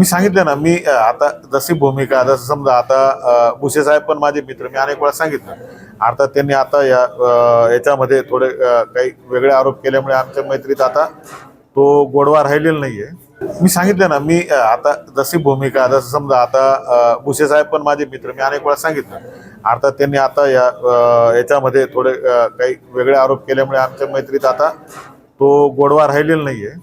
मी सांगितलं ना मी आता जशी भूमिका जसं समजा आता भुसे साहेब पण माझे मित्र मी अनेक वेळा सांगितलं. अर्थात त्यांनी आता या याच्यामध्ये थोडे काही वेगळे आरोप केल्यामुळे आमच्या मैत्रीत आता तो गोडवा राहिलेला नाहीये. मी सांगितलं ना मी आता जशी भूमिका जसं समजा आता भुसे साहेब पण माझे मित्र मी अनेक वेळा सांगितलं. अर्थात त्यांनी आता या याच्यामध्ये थोडे काही वेगळे आरोप केल्यामुळे आमच्या मैत्रीत आता तो गोडवा राहिलेला नाहीये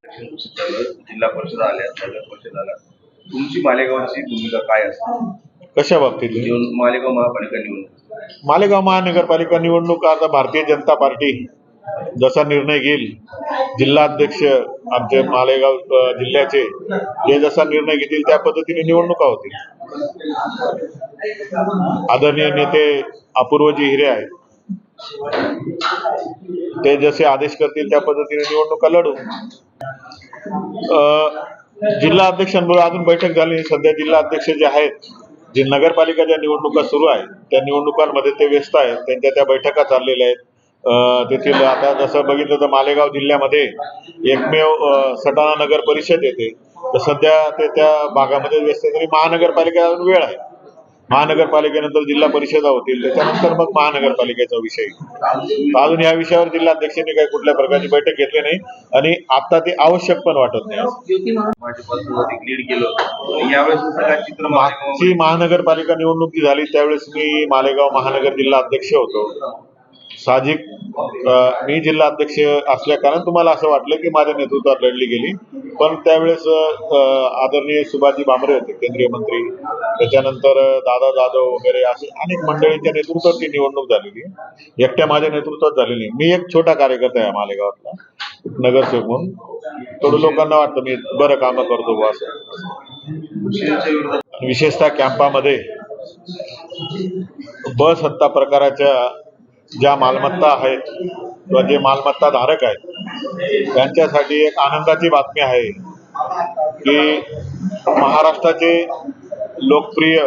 झालं, जिल्हा परिषद आल्या नगर परिषद आल्या तुमची मालेगावची भूमिका काय असते? कशा बाबतीत? निवडणूक मालेगाव महापालिका निवडणूक. मालेगाव महानगरपालिका निवडणूक आता भारतीय जनता पार्टी जसा निर्णय घेईल जिल्हा अध्यक्ष आमचे मालेगाव अ, जिल्ह्याचे जे जसा निर्णय घेतील त्या पद्धतीने निवडणुका होतील. आदरणीय नेते अपूर्वजी हिरे आहेत. ते जसे आदेश करतील त्या पद्धतीने निवडणुका लढू. जिल्हा अध्यक्षांबरोबर अजून बैठक झाली सध्या जिल्हा अध्यक्ष जे आहेत जे नगरपालिका ज्या निवडणुका सुरू आहेत त्या निवडणुकांमध्ये ते व्यस्त आहेत. त्यांच्या त्या बैठका चाललेल्या आहेत. तेथील आता जसं बघितलं तर मालेगाव जिल्ह्यामध्ये एकमेव सटाणा नगर परिषद येते. तर सध्या ते त्या भागामध्ये व्यस्त तरी महानगरपालिका अजून वेळ आहे. महानगरपालिकेनंतर जिल्हा परिषदा होतील. त्याच्यानंतर मग महानगरपालिकेचा विषय. अजून या विषयावर जिल्हा अध्यक्षांनी काही कुठल्या प्रकारची बैठक घेतली नाही आणि आता ते आवश्यक पण वाटत नाही. मागची महानगरपालिका निवडणूक झाली त्यावेळेस मी मालेगाव महानगर जिल्हा अध्यक्ष होतो. साहजिक मी जिल्हा अध्यक्ष असल्या कारण तुम्हाला असं वाटलं की माझ्या नेतृत्वात लढली गेली. पण त्यावेळेस आदरणीय सुभाषजी भामरे होते केंद्रीय मंत्री. त्याच्यानंतर दादा जाधव वगैरे असे अनेक मंडळींच्या नेतृत्वात ती निवडणूक झालेली. एकट्या माझ्या नेतृत्वात झालेली. मी एक छोटा कार्यकर्ता आहे मालेगावातला नगरसेवक म्हणून. थोडं लोकांना वाटतं मी बरं कामं करतो असं. विशेषतः कॅम्पामध्ये बस हत्ता प्रकाराच्या ज्या मालमत्ता आहेत किंवा जे मालमत्ता धारक आहेत त्यांच्यासाठी एक आनंदाची बातमी आहे की महाराष्ट्राचे लोकप्रिय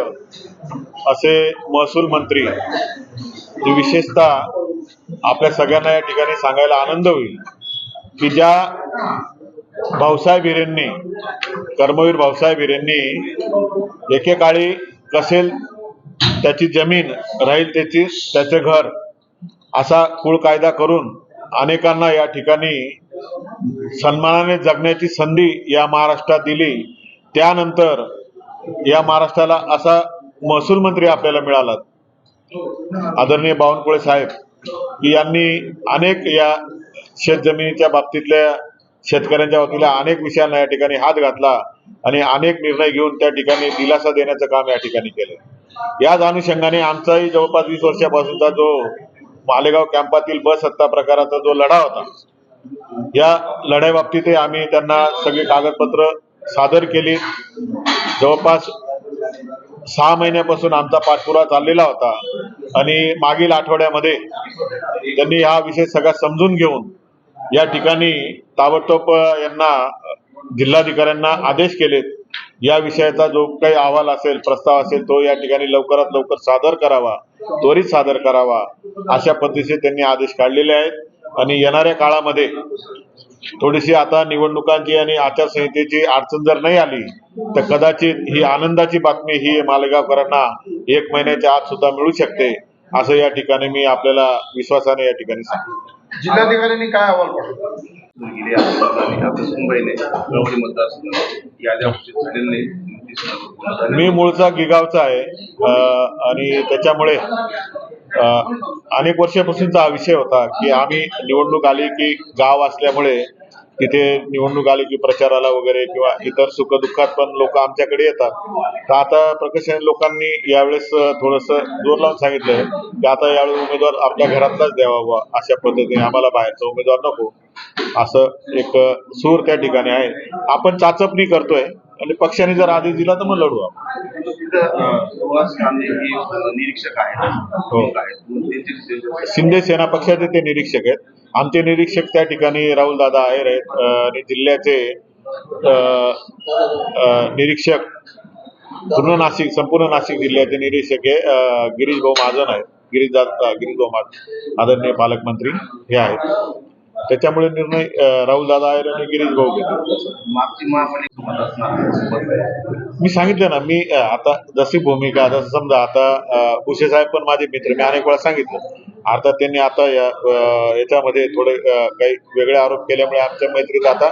असे महसूल मंत्री विशेषतः आपल्या सगळ्यांना या ठिकाणी सांगायला आनंद होईल की ज्या भाऊसाहेब हिरेंनी कर्मवीर भाऊसाहेब हिरेंनी एकेकाळी कसेल त्याची जमीन राहील त्याची त्याचे घर असा कुळ कायदा करून अनेकांना या ठिकाणी सन्मानाने जगण्याची संधी या महाराष्ट्रात दिली. त्यानंतर या महाराष्ट्राला असा महसूल मंत्री आपल्याला मिळाला. आदरणीय बावनकुळे साहेब की यांनी अनेक या शेतजमिनीच्या बाबतीतल्या शेतकऱ्यांच्या वतीला अनेक विषयांना या ठिकाणी हात घातला आणि अनेक निर्णय घेऊन त्या ठिकाणी दिलासा देण्याचं काम या ठिकाणी केलं. याच अनुषंगाने आमचाही जवळपास वीस वर्षापासूनचा जो मालेगाव कॅम्पातील बस हत्ता प्रकाराचा जो लढा होता या लढाई बाबतीत आम्ही त्यांना सगळी कागदपत्र सादर केली. जवळपास सहा महिन्यापासून आमचा पाठपुरा चाललेला होता आणि मागील आठवड्यामध्ये त्यांनी हा विषय सगळा समजून घेऊन या ठिकाणी ताबडतोब यांना जिल्हाधिकाऱ्यांना आदेश केलेत. या विषयाचा जो काही अहवाल असेल प्रस्ताव असेल तो या ठिकाणी लवकरात लवकर सादर करावा त्वरित सादर करावा अशा पद्धतीचे त्यांनी आदेश काढलेले आहेत. आणि येणाऱ्या काळामध्ये थोडीशी आता निवडणुकांची आणि आचारसंहितेची अडचण जर नाही आली तर कदाचित ही आनंदाची बातमी ही मालेगावकरांना एक महिन्याच्या आत सुद्धा मिळू शकते असं या ठिकाणी मी आपल्याला विश्वासाने या ठिकाणी सांगतो. जिल्हाधिकाऱ्यांनी काय अहवाल पाठवला? गेले गवळी याद्या घोषित नाही. मी मूळचा गिगावचा आहे. आणि त्याच्यामुळे अनेक वर्षापासूनचा हा विषय होता की आम्ही निवडणूक आली की गाव असल्यामुळे तिथे निवडणूक आली की प्रचाराला वगैरे किंवा इतर सुखदुःखात पण लोक आमच्याकडे येतात. तर आता प्रकर्षाने लोकांनी यावेळेस थोडस जोर लावून सांगितलंय की आता यावेळेस उमेदवार आपल्या घरातलाच द्यावा अशा पद्धतीने. आम्हाला बाहेरचा उमेदवार नको. असं एक सूर त्या ठिकाणी आहे. आपण चाचपणी करतोय. आणि पक्षाने जर आदेश दिला तर मग लढू आपण. निरीक्षक आहेत शिंदे सेना पक्षाचे ते निरीक्षक आहेत. आमचे निरीक्षक त्या ठिकाणी राहुल दादा आहेर आहेत. आणि जिल्ह्याचे निरीक्षक पूर्ण नाशिक संपूर्ण नाशिक जिल्ह्याचे निरीक्षक हे गिरीश भाऊ महाजन आहेत. गिरीश दादा गिरीश भाऊ महाजन आदरणीय पालकमंत्री हे आहेत. त्याच्यामुळे निर्णय राहुल दादा आयर आणि गिरीश भाऊ आहे. मी सांगितलं ना मी आता जशी भूमिका जसं समजा आता उशे साहेब पण माझे मित्र मी अनेक वेळा सांगितलं. अर्थात त्यांनी आता या याच्यामध्ये थोडे काही वेगळे आरोप केल्यामुळे आमच्या मैत्रीत आता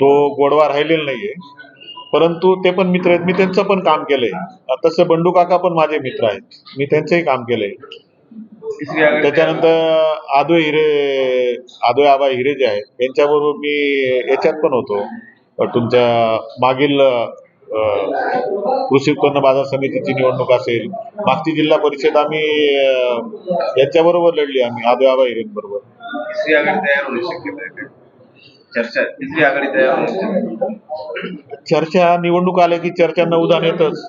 तो गोडवा राहिलेला नाहीये. परंतु ते पण मित्र आहेत. मी त्यांचं पण काम केलंय. तसं बंडू काका पण माझे मित्र आहेत. मी त्यांचंही काम केलंय. त्याच्यानंतर आदो हिरे आदो आबा हिरे जे आहेत यांच्याबरोबर मी याच्यात पण होतो तुमच्या मागील कृषी उत्पन्न बाजार समितीची निवडणूक असेल मागची जिल्हा परिषद आम्ही यांच्याबरोबर लढली आम्ही आदो आबा हिरेंबरोबर तिसरी आघाडी तयार होण्याची शक्यता आहे का? चर्चा तिसरी आघाडी तयार होण्याची. चर्चा निवडणूक आल्या की चर्चा नऊदान येतच.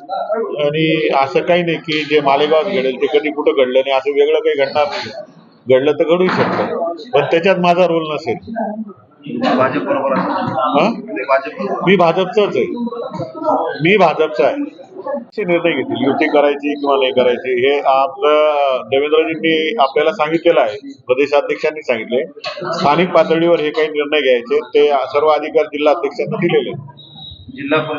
आणि असं काही नाही की जे मालेगावात घडेल ते कधी कुठं घडलं नाही असं वेगळं काही घडणार नाही. घडलं तर घडू शकतं. पण त्याच्यात माझा रोल नसेल. मी भाजपचाच आहे. मी भाजपचा आहे. निर्णय घेतील. युती करायची किंवा नाही करायची हे आपलं देवेंद्रजींनी आपल्याला सांगितलेलं आहे. प्रदेशाध्यक्षांनी सांगितले. स्थानिक पातळीवर हे काही निर्णय घ्यायचे ते सर्व अधिकार जिल्हा अध्यक्षांना दिलेले आहेत. जिल्हा परिषद